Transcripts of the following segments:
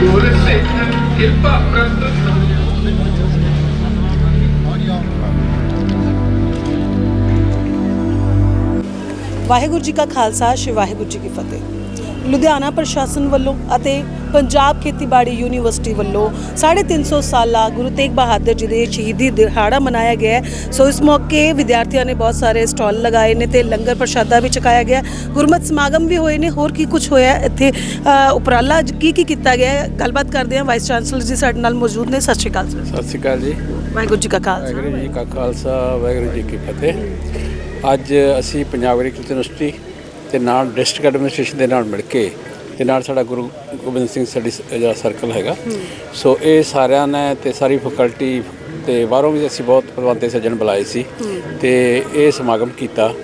ਕਰਤੇ ਕਿਰਪਾ ਕਰਤੇ ਵਾਹਿਗੁਰੂ ਜੀ ਕਾ ਖਾਲਸਾ, ਸ਼੍ਰੀ ਵਾਹਿਗੁਰੂ ਜੀ ਕੀ ਫਤਿਹ। ਲੁਧਿਆਣਾ ਪ੍ਰਸ਼ਾਸਨ ਵੱਲੋਂ ਅਤੇ ਪੰਜਾਬ ਖੇਤੀਬਾੜੀ ਯੂਨੀਵਰਸਿਟੀ ਵੱਲੋਂ 350 ਸਾਲਾ ਗੁਰੂ ਤੇਗ ਬਹਾਦਰ ਜੀ ਦੇ ਸ਼ਹੀਦੀ ਦਿਹਾੜਾ ਮਨਾਇਆ ਗਿਆ। ਸੋ ਇਸ ਮੌਕੇ ਵਿਦਿਆਰਥੀਆਂ ਨੇ ਬਹੁਤ ਸਾਰੇ ਸਟਾਲ ਲਗਾਏ ਨੇ ਤੇ ਲੰਗਰ ਪ੍ਰਸ਼ਾਦਾ ਵੀ ਛਕਾਇਆ ਗਿਆ। ਗੁਰਮਤਿ ਸਮਾਗਮ ਵੀ ਹੋਏ ਨੇ ਹੋਰ ਕੀ ਕੁਝ ਹੋਇਆ ਇੱਥੇ ਉਪਰਾਲਾ ਕੀ ਕੀ ਕੀਤਾ ਗਿਆ? ਗੱਲਬਾਤ ਕਰਦੇ ਹਾਂ। ਵਾਈਸ ਚਾਂਸਲਰ ਜੀ ਸਾਡੇ ਨਾਲ ਮੌਜੂਦ ਨੇ। ਸਤਿ ਸ਼੍ਰੀ ਅਕਾਲ ਸਰ। ਸਤਿ ਸ਼੍ਰੀ ਅਕਾਲ ਜੀ। ਵਾਹਿਗੁਰੂ ਜੀ ਕਾ ਖਾਲਸਾ। ਵਾਹਿਗੁਰੂ ਜੀ ਕਾ ਖਾਲਸਾ ਵਾਹਿਗੁਰੂ ਜੀ ਕੀ ਫਤਿਹ। ਅੱਜ ਅਸੀਂ ਪੰਜਾਬ ਐਗਰੀਕਲਚਰ ਯੂਨੀਵਰਸਿਟੀ ਤੇ ਨਾਲ ਡਿਸਟ੍ਰਿਕਟ ਐਡਮਿਨਿਸਟ੍ਰੇਸ਼ਨ ਦੇ ਨਾਲ ਮਿਲ ਕੇ ਤੇ ਨਾਲ ਸਾਡਾ ਗੁਰੂ ਗੋਬਿੰਦ ਸਿੰਘ ਸਟੱਡੀ ਸ- ਜਿਹੜਾ ਸਰਕਲ ਹੈਗਾ। ਸੋ ਇਹ ਸਾਰਿਆਂ ਨੇ ਤੇ ਸਾਰੀ ਫੈਕਲਟੀ ਤੇ ਬਾਹਰੋਂ ਵੀ ਅਸੀਂ ਬਹੁਤ ਪ੍ਰਬੰਧੇ ਸੱਜਣ ਬੁਲਾਏ ਸੀ। ਤੇ ਇਹ ਸਮਾਗਮ ਕੀਤਾ,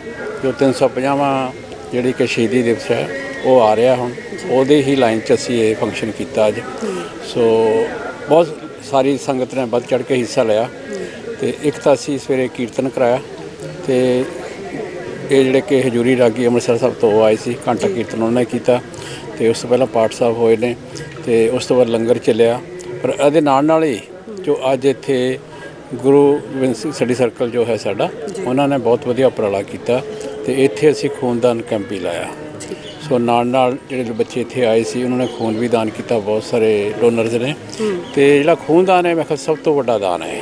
ਜੋ 350ਵਾਂ ਜਿਹੜੀ ਕਿ ਸ਼ਹੀਦੀ ਦਿਵਸ ਹੈ, ਉਹ ਆ ਰਿਹਾ ਹੁਣ। ਉਹਦੇ ਹੀ ਲਾਈਨ 'ਚ ਅਸੀਂ ਇਹ ਫੰਕਸ਼ਨ ਕੀਤਾ ਅੱਜ। ਸੋ ਬਹੁਤ ਸਾਰੀ ਸੰਗਤ ਨੇ ਵੱਧ ਚੜ ਕੇ ਹਿੱਸਾ ਲਿਆ। ਤੇ ਇੱਕ ਤਾਂ ਅਸੀਂ ਸਵੇਰੇ ਕੀਰਤਨ ਕਰਾਇਆ, ਤੇ ਇਹ ਜਿਹੜੇ ਕਿ ਹਜੂਰੀ ਰਾਗੀ ਅੰਮ੍ਰਿਤਸਰ ਸਾਹਿਬ ਤੋਂ ਆਏ ਸੀ ਘੰਟਾ ਕੀਰਤਨ ਉਹਨਾਂ ਨੇ ਕੀਤਾ ਤੇ ਉਸ ਤੋਂ ਪਹਿਲਾਂ ਪਾਠ ਸਾਹਿਬ ਹੋਏ ਨੇ ਤੇ ਉਸ ਤੋਂ ਬਾਅਦ ਲੰਗਰ ਚੱਲਿਆ। ਪਰ ਇਹਦੇ ਨਾਲ ਨਾਲ ਹੀ ਜੋ ਅੱਜ ਇੱਥੇ ਗੁਰੂ ਗੋਬਿੰਦ ਸਿੰਘ ਸਟੱਡੀ ਸਰਕਲ ਜੋ ਹੈ ਸਾਡਾ ਉਹਨਾਂ ਨੇ ਬਹੁਤ ਵਧੀਆ ਉਪਰਾਲਾ ਕੀਤਾ ਤੇ ਇੱਥੇ ਅਸੀਂ ਖੂਨਦਾਨ ਕੈਂਪ ਵੀ ਲਾਇਆ। ਸੋ ਨਾਲ ਨਾਲ ਜਿਹੜੇ ਬੱਚੇ ਇੱਥੇ ਆਏ ਸੀ ਉਹਨਾਂ ਨੇ ਖੂਨ ਵੀ ਦਾਨ ਕੀਤਾ ਬਹੁਤ ਸਾਰੇ ਡੋਨਰਸ ਨੇ। ਤੇ ਜਿਹੜਾ ਖੂਨਦਾਨ ਹੈ ਮੈਂ ਕਿਹਾ ਸਭ ਤੋਂ ਵੱਡਾ ਦਾਨ ਹੈ।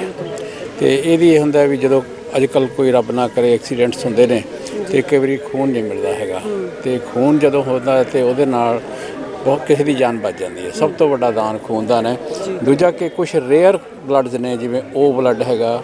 ਤੇ ਇਹਦੀ ਇਹ ਹੁੰਦਾ ਵੀ ਜਦੋਂ ਅੱਜ ਕੱਲ ਕੋਈ ਰੱਬ ਨਾ ਕਰੇ ਐਕਸੀਡੈਂਟਸ ਹੁੰਦੇ ਨੇ ਤੇ ਕਈ ਵਾਰੀ ਖੂਨ ਨਹੀਂ ਮਿਲਦਾ ਹੈਗਾ। ਤੇ ਖੂਨ ਜਦੋਂ ਹੁੰਦਾ ਹੈ ਤੇ ਉਹਦੇ ਨਾਲ ਬਹੁਤ ਕਿਸੇ ਦੀ ਜਾਨ ਬਚ ਜਾਂਦੀ ਹੈ। ਸਭ ਤੋਂ ਵੱਡਾ ਦਾਨ ਖੂਨਦਾਨ ਹੈ। ਦੂਜਾ ਕਿ ਕੁਝ ਰੇਅਰ ਬਲੱਡਸ ਨੇ ਜਿਵੇਂ ਓ ਬਲੱਡ ਹੈਗਾ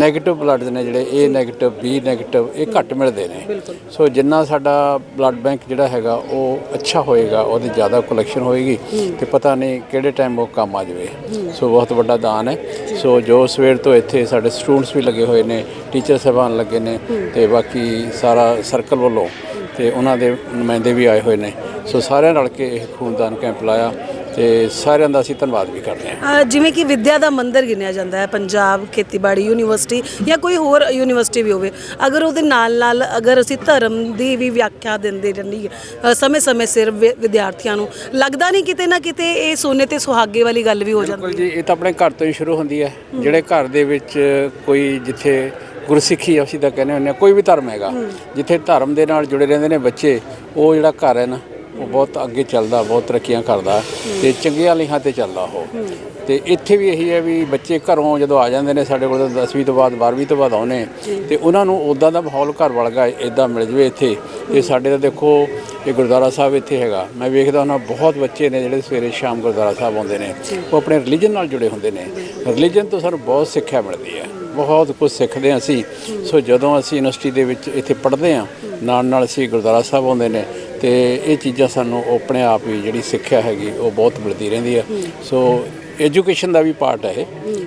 네ਗੇਟਿਵ ਬਲੱਡਸ ਨੇ ਜਿਹੜੇ ਏ 네ਗੇਟਿਵ ਬੀ 네ਗੇਟਿਵ ਇਹ ਘੱਟ ਮਿਲਦੇ ਨੇ। ਸੋ ਜਿੰਨਾ ਸਾਡਾ ਬਲੱਡ ਬੈਂਕ ਜਿਹੜਾ ਹੈਗਾ ਉਹ ਅੱਛਾ ਹੋਏਗਾ ਉਹਦੀ ਜ਼ਿਆਦਾ ਕਲੈਕਸ਼ਨ ਹੋਏਗੀ ਤੇ ਪਤਾ ਨਹੀਂ ਕਿਹੜੇ ਟਾਈਮ ਉਹ ਕੰਮ ਆ ਜਾਵੇ। ਸੋ ਬਹੁਤ ਵੱਡਾ ਦਾਨ ਹੈ। ਸੋ ਜੋ ਸਵੇਰ ਤੋਂ ਇੱਥੇ ਸਾਡੇ ਸਟੂਡੈਂਟਸ ਵੀ ਲੱਗੇ ਹੋਏ ਨੇ ਟੀਚਰ ਸਹਿਬਾਨ ਲੱਗੇ ਨੇ ਤੇ ਬਾਕੀ ਸਾਰਾ ਸਰਕਲ ਵੱਲੋਂ ਤੇ ਉਹਨਾਂ ਦੇ ਨੁਮਾਇੰਦੇ ਵੀ ਆਏ ਹੋਏ ਨੇ। ਸੋ ਸਾਰਿਆਂ ਰਲ ਕੇ ਇਹ ਖੂਨਦਾਨ ਕੈਂਪ ਲਾਇਆ ਤੇ ਸਾਰਿਆਂ ਦਾ ਅਸੀਂ ਧੰਨਵਾਦ ਵੀ ਕਰਦੇ ਹਾਂ। ਅ, ਜਿਵੇਂ ਕਿ ਵਿੱਦਿਆ ਦਾ ਮੰਦਿਰ ਗਿਣਿਆ ਜਾਂਦਾ ਹੈ ਪੰਜਾਬ ਖੇਤੀਬਾੜੀ ਯੂਨੀਵਰਸਿਟੀ ਜਾਂ ਕੋਈ ਹੋਰ ਯੂਨੀਵਰਸਿਟੀ ਵੀ ਹੋਵੇ ਅਗਰ ਉਹਦੇ ਨਾਲ ਨਾਲ ਅਗਰ ਅਸੀਂ ਧਰਮ ਦੀ ਵੀ ਵਿਆਖਿਆ ਦਿੰਦੇ ਰਹਿੰਦੀ ਸਮੇਂ-ਸਮੇਂ ਸਿਰ ਵਿ- ਵਿਦਿਆਰਥੀਆਂ ਨੂੰ ਲੱਗਦਾ ਨਹੀਂ ਕਿਤੇ ਨਾ ਕਿਤੇ ਇਹ ਸੋਨੇ ਤੇ ਸੁਹਾਗੇ ਵਾਲੀ ਗੱਲ ਵੀ ਹੋ ਜਾਂਦੀ ਬਿਲਕੁਲ ਜੀ ਇਹ ਤਾਂ ਆਪਣੇ ਘਰ ਤੋਂ ਹੀ ਸ਼ੁਰੂ ਹੁੰਦੀ ਹੈ ਜਿਹੜੇ ਘਰ ਦੇ ਵਿੱਚ ਕੋਈ ਜਿੱਥੇ ਗੁਰਸਿੱਖੀ ਅਸੀਂ ਤਾਂ ਕਹਿੰਦੇ ਹੁੰਦੇ ਹਾਂ ਕੋਈ ਵੀ ਧਰਮ ਹੈਗਾ ਜਿੱਥੇ ਧਰਮ ਦੇ ਨਾਲ ਜੁੜੇ ਰਹਿੰਦੇ ਨੇ ਬੱਚੇ ਉਹ ਜਿਹੜਾ ਘਰ ਹੈ ਨਾ ਉਹ ਬਹੁਤ ਅੱਗੇ ਚੱਲਦਾ, ਬਹੁਤ ਤਰੱਕੀਆਂ ਕਰਦਾ ਤੇ ਚੰਗੀਆਂ ਲੀਹਾਂ ਤੇ ਚੱਲਦਾ ਉਹ। ਤੇ ਇੱਥੇ ਵੀ ਇਹੀ ਹੈ ਵੀ ਬੱਚੇ ਘਰੋਂ ਜਦੋਂ ਆ ਜਾਂਦੇ ਨੇ ਸਾਡੇ ਕੋਲ 10ਵੀਂ ਤੋਂ ਬਾਅਦ 12ਵੀਂ ਤੋਂ ਬਾਅਦ ਆਉਨੇ ਤੇ ਉਹਨਾਂ ਨੂੰ ਉਦਾਂ ਦਾ ਮਾਹੌਲ ਘਰ ਵਰਗਾ ਇਦਾਂ ਮਿਲ ਜਵੇ ਇੱਥੇ। ਤੇ ਸਾਡੇ ਤਾਂ ਦੇਖੋ, ਇਹ ਗੁਰਦੁਆਰਾ ਸਾਹਿਬ ਇੱਥੇ ਹੈਗਾ। ਮੈਂ ਵੇਖਦਾ ਉਹਨਾਂ ਬਹੁਤ ਬੱਚੇ ਨੇ ਜਿਹੜੇ ਸਵੇਰੇ ਸ਼ਾਮ ਗੁਰਦੁਆਰਾ ਸਾਹਿਬ ਆਉਂਦੇ ਨੇ। ਉਹ ਆਪਣੇ ਰਿਲੀਜਨ ਨਾਲ ਜੁੜੇ ਹੁੰਦੇ ਨੇ। ਰਿਲੀਜਨ ਤੋਂ ਸਾਨੂੰ ਬਹੁਤ ਸਿੱਖਿਆ ਮਿਲਦੀ ਹੈ। ਬਹੁਤ ਕੁਝ ਸਿੱਖਦੇ ਹਾਂ ਅਸੀਂ। ਸੋ ਜਦੋਂ ਅਸੀਂ ਯੂਨੀਵਰਸਿਟੀ ਦੇ ਵਿੱਚ ਇੱਥੇ ਪੜ੍ਹਦੇ ਹਾਂ ਨਾਲ ਨਾਲ ਅਸੀਂ ਗੁਰਦੁਆਰਾ ਸਾਹਿਬ ਆਉਂਦੇ ਨੇ। ਤੇ ਇਹ ਚੀਜ਼ਾਂ ਸਾਨੂੰ ਆਪਣੇ ਆਪ ਹੀ ਜਿਹੜੀ ਸਿੱਖਿਆ ਹੈਗੀ ਉਹ ਬਹੁਤ ਮਿਲਦੀ ਰਹਿੰਦੀ ਹੈ। ਸੋ ਐਜੂਕੇਸ਼ਨ ਦਾ ਵੀ ਪਾਰਟ ਹੈ ਇਹ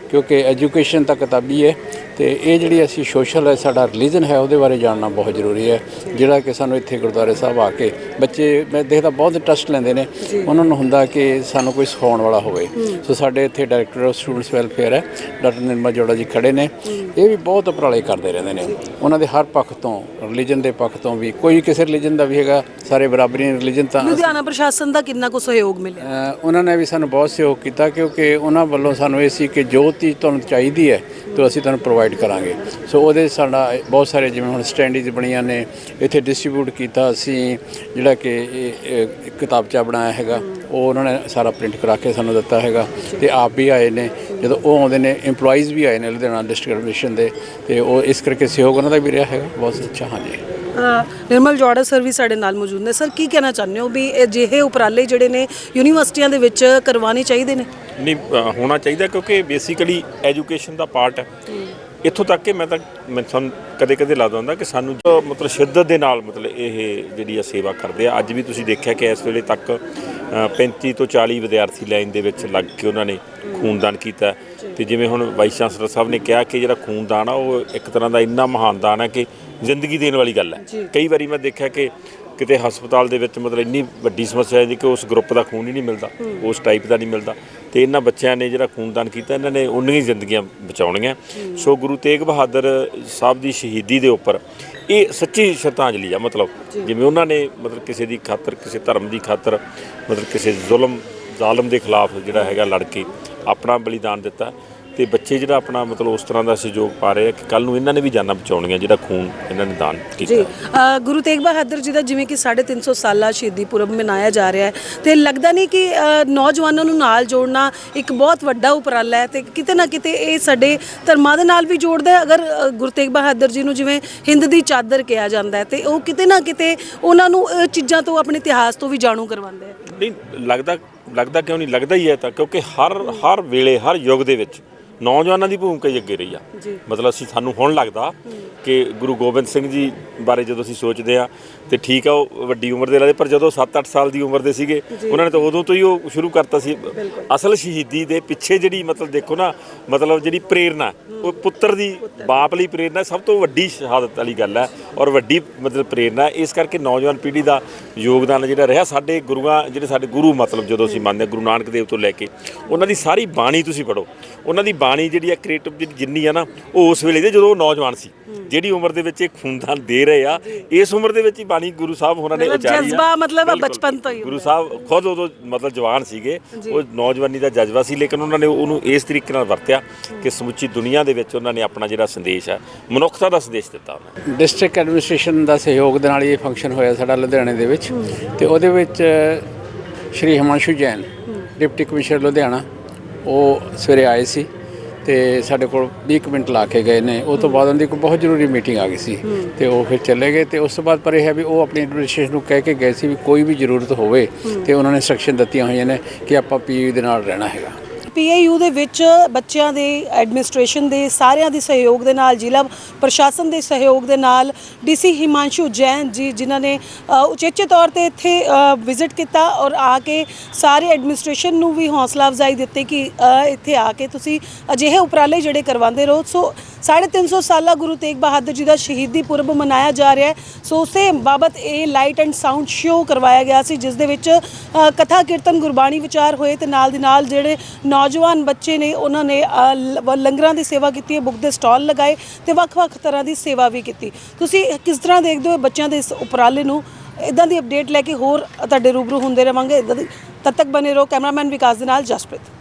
ਕਿਉਂਕਿ ਐਜੂਕੇਸ਼ਨ ਤਾਂ ਕਿਤਾਬੀ ਹੈ ਤੇ ਇਹ ਜਿਹੜੀ ਅਸੀਂ ਸੋਸ਼ਲ ਹੈ ਸਾਡਾ ਰਿਲੀਜਨ ਹੈ ਉਹਦੇ ਬਾਰੇ ਜਾਣਨਾ ਬਹੁਤ ਜ਼ਰੂਰੀ ਹੈ। ਜਿਹੜਾ ਕਿ ਸਾਨੂੰ ਇੱਥੇ ਗੁਰਦੁਆਰੇ ਸਾਹਿਬ ਆ ਕੇ ਬੱਚੇ ਮੈਂ ਦੇਖਦਾ ਬਹੁਤ ਇੰਟਰਸਟ ਲੈਂਦੇ ਨੇ। ਉਹਨਾਂ ਨੂੰ ਹੁੰਦਾ ਕਿ ਸਾਨੂੰ ਕੋਈ ਸਿਖਾਉਣ ਵਾਲਾ ਹੋਵੇ। ਸੋ ਸਾਡੇ ਇੱਥੇ ਡਾਇਰੈਕਟਰ ਆਫ ਸਟੂਡੈਂਟਸ ਵੈਲਫੇਅਰ ਹੈ ਡਾਕਟਰ ਨਿਰਮਲ ਜੋੜਾ ਜੀ ਖੜੇ ਨੇ। ਇਹ ਵੀ ਬਹੁਤ ਉਪਰਾਲੇ ਕਰਦੇ ਰਹਿੰਦੇ ਨੇ। ਉਹਨਾਂ ਦੇ ਹਰ ਪੱਖ ਤੋਂ ਰਿਲੀਜਨ ਦੇ ਪੱਖ ਤੋਂ ਵੀ ਕੋਈ ਕਿਸੇ ਰਿਲੀਜਨ ਦਾ ਵੀ ਹੈਗਾ ਸਾਰੇ ਬਰਾਬਰੀ ਰਿਲੀਜਨ ਤਾਂ ਲੁਧਿਆਣਾ ਪ੍ਰਸ਼ਾਸਨ ਦਾ ਕਿੰਨਾ ਕੁ ਸਹਿਯੋਗ ਮਿਲਿਆ? ਉਹਨਾਂ ਨੇ ਵੀ ਸਾਨੂੰ ਬਹੁਤ ਸਹਿਯੋਗ ਕੀਤਾ ਕਿਉਂਕਿ ਉਹਨਾਂ ਵੱਲੋਂ ਸਾਨੂੰ ਇਹ ਸੀ ਕਿ ਜੋ ਚੀਜ਼ ਤੁਹਾਨੂੰ ਚਾਹੀਦੀ ਹੈ ਤਾਂ ਅਸੀਂ ਤੁਹਾਨੂੰ ਪ੍ਰੋਵਾਈਡ ਕਰਾਂਗੇ। ਸੋ ਉਹਦੇ ਸਾਡਾ ਬਹੁਤ ਸਾਰੇ ਜਿਵੇਂ ਹੁਣ ਸਟੈਂਡੀਜ਼ ਬਣੀਆਂ ਨੇ ਇੱਥੇ ਡਿਸਟ੍ਰੀਬਿਊਟ ਕੀਤਾ ਅਸੀਂ ਜਿਹੜਾ ਕਿ ਕਿਤਾਬਚਾ ਬਣਾਇਆ ਹੈਗਾ ਉਹ ਉਹਨਾਂ ਨੇ ਸਾਰਾ ਪ੍ਰਿੰਟ ਕਰਾ ਕੇ ਸਾਨੂੰ ਦਿੱਤਾ ਹੈਗਾ। ਤੇ ਆਪ ਵੀ ਆਏ ਨੇ ਜਦੋਂ ਉਹ ਆਉਂਦੇ ਨੇ EMPLOYEES ਵੀ ਆਏ ਨੇ ਲੁਧਿਆਣਾ ਡਿਸਟ੍ਰਿਕਟ ਐਡਮਿਸ਼ਨ ਦੇ ਤੇ ਉਹ ਇਸ ਕਰਕੇ ਸਹਿਯੋਗ ਉਹਨਾਂ ਦਾ ਵੀ ਰਿਹਾ ਹੈਗਾ ਬਹੁਤ ਅੱਛਾ ਹਾਂਜੀ। ਨਿਰਮਲ ਜੋੜਾ ਸਰ ਵੀ ਸਾਡੇ ਨਾਲ ਮੌਜੂਦ ਨੇ। ਸਰ ਕੀ ਕਹਿਣਾ ਚਾਹੁੰਦੇ ਹੋ ਵੀ ਇਹ ਅਜਿਹੇ ਉਪਰਾਲੇ ਜਿਹੜੇ ਨੇ ਯੂਨੀਵਰਸਿਟੀਆਂ ਦੇ ਵਿੱਚ ਕਰਵਾਉਣੇ ਚਾਹੀਦੇ ਨੇ? ਨਹੀਂ ਹੋਣਾ ਚਾਹੀਦਾ ਕਿਉਂਕਿ ਬੇਸਿਕਲੀ ਐਜੂਕੇਸ਼ਨ ਦਾ ਪਾਰਟ ਹੈ। ਇੱਥੋਂ ਤੱਕ ਕਿ ਮੈਂ ਤਾਂ ਮੈਂ ਤੁਹਾਨੂੰ ਕਦੇ ਕਦੇ ਲੱਗਦਾ ਹੁੰਦਾ ਕਿ ਸਾਨੂੰ ਜੋ ਮਤਲਬ ਸ਼ਿੱਦਤ ਦੇ ਨਾਲ ਮਤਲਬ ਇਹ ਜਿਹੜੀ ਆ ਸੇਵਾ ਕਰਦੇ ਆ ਅੱਜ ਵੀ ਤੁਸੀਂ ਦੇਖਿਆ ਕਿ ਇਸ ਵੇਲੇ ਤੱਕ ਅ, 35 ਤੋਂ 40 ਵਿਦਿਆਰਥੀ ਲਾਈਨ ਦੇ ਵਿੱਚ ਲੱਗ ਕੇ ਉਹਨਾਂ ਨੇ ਖੂਨਦਾਨ ਕੀਤਾ ਤੇ ਜਿਵੇਂ ਹੁਣ ਵਾਈਸ ਚਾਂਸਲਰ ਸਾਹਿਬ ਨੇ ਕਿਹਾ ਕਿ ਜਿਹੜਾ ਖੂਨਦਾਨ ਆ ਉਹ ਇੱਕ ਤਰ੍ਹਾਂ ਦਾ ਇੰਨਾ ਮਹਾਨ ਦਾਨ ਹੈ ਕਿ ਜ਼ਿੰਦਗੀ ਦੇਣ ਵਾਲੀ ਗੱਲ ਹੈ। ਕਈ ਵਾਰੀ ਮੈਂ ਦੇਖਿਆ ਕਿ ਕਿਤੇ ਹਸਪਤਾਲ ਦੇ ਵਿੱਚ ਮਤਲਬ ਇੰਨੀ ਵੱਡੀ ਸਮੱਸਿਆ ਹੈ ਜੀ ਕਿ ਉਸ ਗਰੁੱਪ ਦਾ ਖੂਨ ਹੀ ਨਹੀਂ ਮਿਲਦਾ ਉਸ ਟਾਈਪ ਦਾ ਨਹੀਂ ਮਿਲਦਾ। ਤੇ ਇਹਨਾਂ ਬੱਚਿਆਂ ਨੇ ਜਿਹੜਾ ਖੂਨਦਾਨ ਕੀਤਾ ਇਹਨਾਂ ਨੇ ਉਨੀਆਂ ਹੀ ਜ਼ਿੰਦਗੀਆਂ ਬਚਾਉਣੀਆਂ। ਸੋ ਗੁਰੂ ਤੇਗ ਬਹਾਦਰ ਸਾਹਿਬ ਦੀ ਸ਼ਹੀਦੀ ਦੇ ਉੱਪਰ ਇਹ ਸੱਚੀ ਸ਼ਰਧਾਂਜਲੀ ਆ ਮਤਲਬ ਜਿਵੇਂ ਉਹਨਾਂ ਨੇ ਮਤਲਬ ਕਿਸੇ ਦੀ ਖਾਤਰ ਕਿਸੇ ਧਰਮ ਦੀ ਖਾਤਰ ਮਤਲਬ ਕਿਸੇ ਜ਼ੁਲਮ ਜ਼ਾਲਮ ਦੇ ਖਿਲਾਫ ਜਿਹੜਾ ਹੈਗਾ ਲੜ ਕੇ ਆਪਣਾ ਬਲੀਦਾਨ ਦਿੱਤਾ। ਤੇ ਬੱਚੇ ਜਿਹੜਾ ਆਪਣਾ ਮਤਲਬ ਉਸ ਤਰ੍ਹਾਂ ਦਾ ਸਹਿਯੋਗ ਪਾ ਰਹੇ ਆ ਕਿ ਕੱਲ ਨੂੰ ਇਹਨਾਂ ਨੇ ਵੀ ਜਾਨਾਂ ਬਚਾਉਣੀਆਂ ਜਿਹੜਾ ਖੂਨ ਇਹਨਾਂ ਨੇ ਦਾਨ ਕੀਤਾ। ਅ, ਗੁਰੂ ਤੇਗ ਬਹਾਦਰ ਜੀ ਦਾ ਜਿਵੇਂ ਕਿ 350 ਸਾਲਾ ਸ਼ਹੀਦੀ ਪੁਰਬ ਮਨਾਇਆ ਜਾ ਰਿਹਾ ਹੈ ਤੇ ਲੱਗਦਾ ਨਹੀਂ ਕਿ ਅ, ਨੌਜਵਾਨਾਂ ਨੂੰ ਨਾਲ ਜੋੜਨਾ ਇੱਕ ਬਹੁਤ ਵੱਡਾ ਉਪਰਾਲਾ ਹੈ ਤੇ ਕਿਤੇ ਨਾ ਕਿਤੇ ਇਹ ਸਾਡੇ ਧਰਮਾਂ ਦੇ ਨਾਲ ਵੀ ਜੋੜਦਾ ਹੈ। ਅਗਰ ਅ, ਗੁਰੂ ਤੇਗ ਬਹਾਦਰ ਜੀ ਨੂੰ ਜਿਵੇਂ ਹਿੰਦ ਦੀ ਚਾਦਰ ਕਿਹਾ ਜਾਂਦਾ ਹੈ ਤੇ ਉਹ ਕਿਤੇ ਨਾ ਕਿਤੇ ਉਹਨਾਂ ਨੂੰ ਇਹ ਚੀਜ਼ਾਂ ਤੋਂ ਆਪਣੇ ਇਤਿਹਾਸ ਤੋਂ ਵੀ ਜਾਣੂ ਕਰਵਾਉਂਦੇ ਹੈ ਨਹੀਂ ਲੱਗਦਾ ਲੱਗਦਾ ਕਿਉਂ ਨਹੀਂ? ਲੱਗਦਾ ਹੀ ਹੈ ਤਾਂ ਕਿਉਂਕਿ ਹਰ ਹਰ ਵੇਲੇ ਹਰ ਯੁੱਗ ਦੇ ਵਿੱਚ ਨੌਜਵਾਨਾਂ ਦੀ ਭੂਮਿਕਾ ਹੀ ਅੱਗੇ ਰਹੀ ਆ ਜੀ। ਮਤਲਬ ਅਸੀਂ ਸਾਨੂੰ ਹੁਣ ਲੱਗਦਾ ਕਿ ਗੁਰੂ ਗੋਬਿੰਦ ਸਿੰਘ ਜੀ ਬਾਰੇ ਜਦੋਂ ਅਸੀਂ ਸੋਚਦੇ ਆ ਤੇ ਠੀਕ ਆ ਉਹ ਵੱਡੀ ਉਮਰ ਦੇ ਲਾਦੇ ਪਰ ਜਦੋਂ 7-8 ਸਾਲ ਦੀ ਉਮਰ ਦੇ ਸੀਗੇ ਉਹਨਾਂ ਨੇ ਤਾਂ ਉਦੋਂ ਤੋਂ ਹੀ ਉਹ ਸ਼ੁਰੂ ਕਰਤਾ ਸੀ। ਅਸਲ ਸ਼ਹੀਦੀ ਦੇ ਪਿੱਛੇ ਜਿਹੜੀ ਮਤਲਬ ਦੇਖੋ ਨਾ ਮਤਲਬ ਜਿਹੜੀ ਪ੍ਰੇਰਨਾ ਉਹ ਪੁੱਤਰ ਦੀ ਬਾਪ ਲਈ ਪ੍ਰੇਰਨਾ ਸਭ ਤੋਂ ਵੱਡੀ ਸ਼ਹਾਦਤ ਵਾਲੀ ਗੱਲ ਹੈ ਔਰ ਵੱਡੀ ਮਤਲਬ ਪ੍ਰੇਰਨਾ ਹੈ। ਇਸ ਕਰਕੇ ਨੌਜਵਾਨ ਪੀੜ੍ਹੀ ਦਾ ਯੋਗਦਾਨ ਜਿਹੜਾ ਰਿਹਾ ਸਾਡੇ ਗੁਰੂਆਂ ਜਿਹੜੇ ਸਾਡੇ ਗੁਰੂ ਮਤਲਬ ਜਦੋਂ ਅਸੀਂ ਮੰਨਦੇ ਗੁਰੂ ਨਾਨਕ ਦੇਵ ਤੋਂ ਲੈ ਕੇ ਉਹਨਾਂ ਦੀ ਸਾਰੀ ਬਾਣੀ ਤੁਸੀਂ ਪੜੋ ਉਹਨਾਂ ਦੀ ਬਾਣੀ ਜਿਹੜੀ ਆ ਕ੍ਰੀਏਟਿਵ ਜਿਹੜੀ ਜਿੰਨੀ ਆ ਨਾ ਉਹ ਉਸ ਵੇਲੇ ਦੇ ਜਦੋਂ ਉਹ ਨੌਜਵਾਨ ਸੀ। ਜਿਹੜੀ ਉਮਰ ਦੇ ਵਿੱਚ ਇਹ ਖੂਨਦਾਨ ਦੇ ਰਹੇ ਆ ਇਸ ਉਮਰ ਦੇ ਵਿੱਚ ਹੀ ਬਾਣੀ ਗੁਰੂ ਸਾਹਿਬ ਹੋਰਾਂ ਨੇ ਮਤਲਬ ਉਚਾਰੀ ਆ। ਜਜ਼ਬਾ ਮਤਲਬ। ਬਚਪਨ ਤੋਂ ਹੀ ਗੁਰੂ ਸਾਹਿਬ ਖੁਦ ਉਦੋਂ ਮਤਲਬ ਜਵਾਨ ਸੀਗੇ। ਉਹ ਨੌਜਵਾਨੀ ਦਾ ਜਜ਼ਬਾ ਸੀ ਲੇਕਿਨ ਉਹਨਾਂ ਨੇ ਉਹਨੂੰ ਇਸ ਤਰੀਕੇ ਨਾਲ ਵਰਤਿਆ ਕਿ ਸਮੁੱਚੀ ਦੁਨੀਆ ਦੇ ਵਿੱਚ ਉਹਨਾਂ ਨੇ ਆਪਣਾ ਜਿਹੜਾ ਸੰਦੇਸ਼ ਹੈ ਮਨੁੱਖਤਾ ਦਾ ਸੰਦੇਸ਼ ਦਿੱਤਾ ਉਹਨਾਂ ਨੇ। ਡਿਸਟ੍ਰਿਕਟ ਐਡਮਿਨਿਸਟ੍ਰੇਸ਼ਨ ਦਾ ਸਹਿਯੋਗ ਦੇ ਨਾਲ ਇਹ ਫੰਕਸ਼ਨ ਹੋਇਆ ਸਾਡਾ ਲੁਧਿਆਣੇ ਦੇ ਵਿੱਚ। ਤੇ ਉਹਦੇ ਵਿੱਚ ਸ਼੍ਰੀ ਹਿਮਾਂਸ਼ੂ ਜੈਨ ਡਿਪਟੀ ਕਮਿਸ਼ਨਰ ਲੁਧਿਆਣਾ ਉਹ ਸਵੇਰੇ ਆਏ ਸੀ। ਤੇ ਸਾਡੇ ਕੋਲ 20 ਕੁ ਮਿੰਟ ਲਾ ਕੇ ਗਏ ਨੇ। ਉਹ ਤੋਂ ਬਾਅਦ ਉਹਨਾਂ ਦੀ ਕੋਈ ਬਹੁਤ ਜ਼ਰੂਰੀ ਮੀਟਿੰਗ ਆ ਗਈ ਸੀ ਤੇ ਉਹ ਫਿਰ ਚਲੇ ਗਏ ਤੇ ਉਸ ਤੋਂ ਬਾਅਦ ਪਰ ਇਹ ਹੈ ਵੀ ਉਹ ਆਪਣੀ ਐਡਮਿਨਿਸਟ੍ਰੇਸ਼ਨ ਨੂੰ ਕਹਿ ਕੇ ਗਏ ਸੀ ਵੀ ਕੋਈ ਵੀ ਜ਼ਰੂਰਤ ਹੋਵੇ ਤੇ ਉਹਨਾਂ ਨੇ ਇੰਸਟਰਕਸ਼ਨ ਦਿੱਤੀਆਂ ਹੋਈਆਂ ਨੇ ਕਿ ਆਪਾਂ ਪੀਯੂ ਦੇ ਨਾਲ ਰਹਿਣਾ ਹੈਗਾ। ਪੀਏਯੂ ਦੇ ਵਿੱਚ ਬੱਚਿਆਂ ਦੇ ਐਡਮਿਨਿਸਟ੍ਰੇਸ਼ਨ ਦੇ ਸਾਰਿਆਂ ਦੇ ਸਹਿਯੋਗ ਦੇ ਨਾਲ, ਜ਼ਿਲ੍ਹਾ ਪ੍ਰਸ਼ਾਸਨ ਦੇ ਸਹਿਯੋਗ ਦੇ ਨਾਲ ਡੀਸੀ ਹਿਮਾਂਸ਼ੂ ਜੈਨ ਜੀ, ਜਿਨ੍ਹਾਂ ਨੇ ਉਚੇਚੇ ਤੌਰ ਤੇ ਇੱਥੇ ਵਿਜ਼ਿਟ ਕੀਤਾ ਔਰ ਆ ਕੇ ਸਾਰੇ ਐਡਮਿਨਿਸਟ੍ਰੇਸ਼ਨ ਨੂੰ ਵੀ ਹੌਸਲਾ ਅਫਜ਼ਾਈ ਦਿੱਤੀ ਕਿ ਇੱਥੇ ਆ ਕੇ ਤੁਸੀਂ ਅਜਿਹੇ ਉਪਰਾਲੇ ਜਿਹੜੇ ਕਰਵਾਉਂਦੇ ਰਹੋ। ਸੋ 350 ਸਾਲਾ ਗੁਰੂ ਤੇਗ ਬਹਾਦਰ ਜੀ ਦਾ ਸ਼ਹੀਦੀ ਪੁਰਬ ਮਨਾਇਆ ਜਾ ਰਿਹਾ ਹੈ। ਸੋ, ਉਸੇ ਬਾਬਤ ਇਹ ਲਾਈਟ ਐਂਡ ਸਾਊਂਡ ਸ਼ੋਅ ਕਰਵਾਇਆ ਗਿਆ ਸੀ, ਜਿਸ ਦੇ ਵਿੱਚ ਕਥਾ, ਕੀਰਤਨ, ਗੁਰਬਾਣੀ ਵਿਚਾਰ ਹੋਏ ਤੇ ਨਾਲ ਦੀ ਨਾਲ ਜਿਹੜੇ ਨੌ ਨੌਜਵਾਨ ਬੱਚੇ ਨੇ, ਉਹਨਾਂ ਨੇ ਲ- ਲੰਗਰਾਂ ਦੀ ਸੇਵਾ ਕੀਤੀ ਹੈ ਬੁੱਕ ਦੇ ਸਟਾਲ ਲਗਾਏ ਤੇ ਵੱਖ-ਵੱਖ ਤਰ੍ਹਾਂ ਦੀ ਸੇਵਾ ਵੀ ਕੀਤੀ। ਤੁਸੀਂ ਕਿਸ ਤਰ੍ਹਾਂ ਦੇਖਦੇ ਹੋ ਬੱਚਿਆਂ ਦੇ ਇਸ ਉਪਰਾਲੇ ਨੂੰ? ਇਦਾਂ ਦੀ ਅਪਡੇਟ ਲੈ ਕੇ ਹੋਰ ਤੁਹਾਡੇ ਰੂਬਰੂ ਹੁੰਦੇ ਰਵਾਂਗੇ। ਇਦਾਂ ਦੀ ਤਦ ਤੱਕ ਬਨੇ ਰਹੋ। ਕੈਮਰਾਮੈਨ ਵਿਕਾਸ ਦੇ ਨਾਲ ਜਸਪ੍ਰੀਤ।